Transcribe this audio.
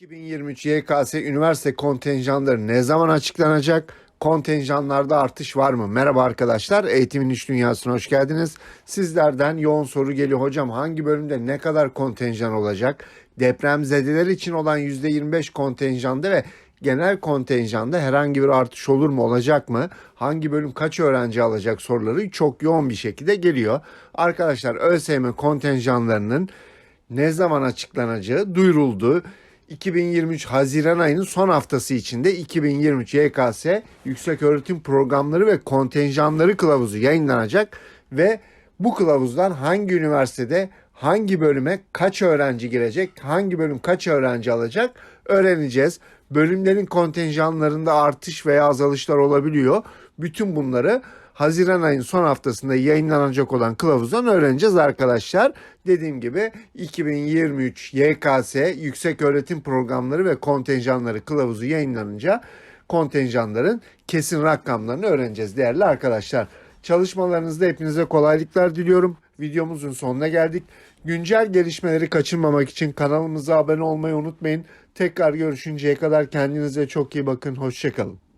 2023 YKS üniversite kontenjanları ne zaman açıklanacak? Kontenjanlarda artış var mı? Merhaba arkadaşlar, Eğitimin İş Dünyası'na hoş geldiniz. Sizlerden yoğun soru geliyor. Hocam hangi bölümde ne kadar kontenjan olacak? Depremzedeler için olan %25 kontenjanda ve genel kontenjanda herhangi bir artış olur mu olacak mı? Hangi bölüm kaç öğrenci alacak soruları çok yoğun bir şekilde geliyor. Arkadaşlar ÖSYM kontenjanlarının ne zaman açıklanacağı duyuruldu. 2023 Haziran ayının son haftası içinde 2023 YKS Yüksek Öğretim Programları ve Kontenjanları Kılavuzu yayınlanacak ve bu kılavuzdan hangi üniversitede hangi bölüme kaç öğrenci girecek, hangi bölüm kaç öğrenci alacak öğreneceğiz. Bölümlerin kontenjanlarında artış veya azalışlar olabiliyor. Bütün bunları Haziran ayının son haftasında yayınlanacak olan kılavuzdan öğreneceğiz arkadaşlar. Dediğim gibi 2023 YKS Yüksek Öğretim Programları ve Kontenjanları kılavuzu yayınlanınca kontenjanların kesin rakamlarını öğreneceğiz değerli arkadaşlar. Çalışmalarınızda hepinize kolaylıklar diliyorum. Videomuzun sonuna geldik. Güncel gelişmeleri kaçırmamak için kanalımıza abone olmayı unutmayın. Tekrar görüşünceye kadar kendinize çok iyi bakın. Hoşçakalın.